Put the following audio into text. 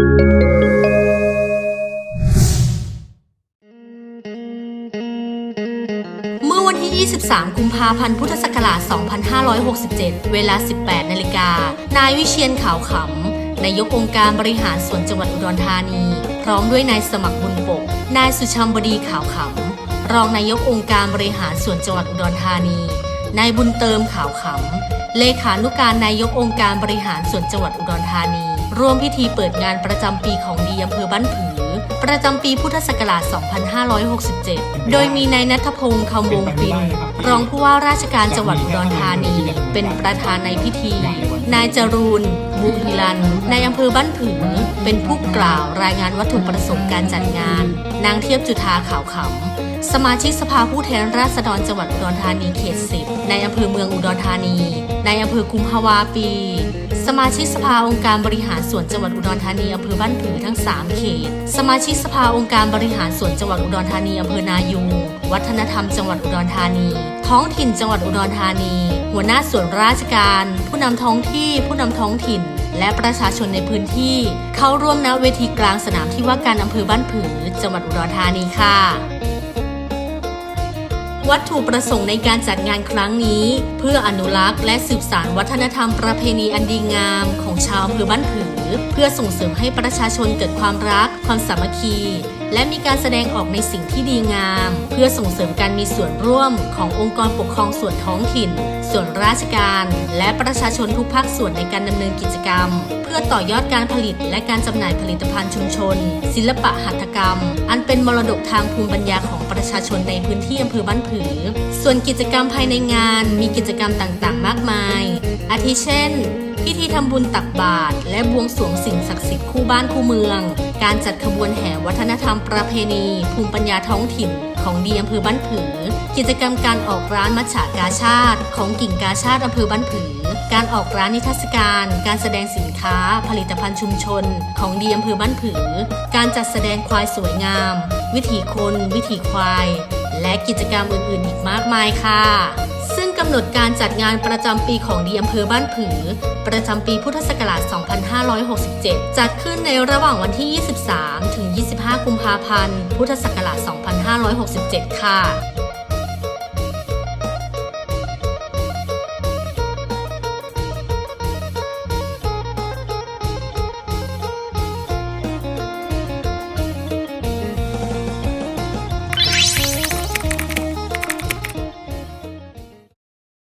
เมื่อวันที่23 กุมภาพันธ์ พุทธศักราช 2567 เวลา 18 นาฬิกา นายวิเชียนขาวขำ นายกองค์การบริหารส่วนจังหวัดอุดรธานี พร้อมด้วยนายสมัครบุญปก นายสุชัมบดีขาวขำ รองนายกองค์การบริหารส่วนจังหวัดอุดรธานี นายบุญเติมขาวขำ เลขานุการนายกองค์การบริหารส่วนจังหวัดอุดรธานี ร่วมพิธีเปิดงานประจำปีของดีอำเภอบ้านผือ ประจำปีพุทธศักราช 2567 โดยมีนายนัทพงศ์คำวงปิน รองผู้ว่าราชการจังหวัดอุดรธานี เป็นประธานในพิธี นายจรูนบุฮิรันนายอำเภอบ้านผือ เป็นผู้กล่าวรายงานวัตถุประสงค์การจัดงาน นางเทียบจุธาขาวขำสมาชิกสภาผู้แทนราษฎรจังหวัดอุดรธานีเขต10ในอำเภอเมืองอุดรธานี ในอำเภอกุมภาวาปี สมาชิกสภาองค์การบริหารส่วนจังหวัดอุดรธานีอำเภอบ้านผือทั้ง 3 เขต สมาชิกสภาองค์การบริหารส่วนจังหวัดอุดรธานีอำเภอนายูงวัฒนธรรมจังหวัดอุดรธานี ท้องถิ่นจังหวัดอุดรธานี หัวหน้าส่วนราชการ ผู้นำท้องที่ ผู้นำท้องถิ่น และประชาชนในพื้นที่ เข้าร่วมณเวทีกลางสนามที่ว่าการอำเภอบ้านผือ จังหวัดอุดรธานีค่ะ วัตถุประสงค์ในการจัดงานครั้งนี้ เพื่ออนุรักษ์และสืบสานวัฒนธรรมประเพณีอันดีงามของชาวอำเภอบ้านผือ เพื่อส่งเสริมให้ประชาชนเกิดความรัก ความสามัคคี และมีการแสดงออกในสิ่งที่ดีงาม เพื่อส่งเสริมการมีส่วนร่วมขององค์กรปกครองส่วนท้องถิ่น ส่วนราชการ และประชาชนทุกภาคส่วนในการดำเนินกิจกรรม เพื่อต่อยอดการผลิตและการจำหน่ายผลิตภัณฑ์ชุมชน ศิลปะหัตถกรรม อันเป็นมรดกทางภูมิปัญญาของประชาชนในพื้นที่อำเภอบ้านผือ ส่วนกิจกรรมภายในงานมีกิจกรรมต่างๆ มากมาย อาทิเช่น พิธีทำบุญตักบาตรและบวงสรวงสิ่งศักดิ์สิทธิ์คู่บ้านคู่เมือง การจัดขบวนแห่วัฒนธรรมประเพณี ภูมิปัญญาท้องถิ่น ของดีอำเภอบ้านผือ กิจกรรมการออกร้านมัชฉากาชาติ ของกิ่งกาชาติอำเภอบ้านผือ การออกร้านนิทรรศการ การแสดงสินค้า ผลิตภัณฑ์ชุมชน ของดีอำเภอบ้านผือ การจัดแสดงควายสวยงาม วิถีคน วิถีควาย และกิจกรรมอื่นๆ อีกมากมายค่ะ ซึ่งกำหนดการจัดงานประจำปีของดีอำเภอบ้านผือ ประจำปีพุทธศักราช 2567 จัดขึ้นในระหว่างวันที่ 23 ถึง 25 กุมภาพันธ์ พุทธศักราช 2567 ค่ะ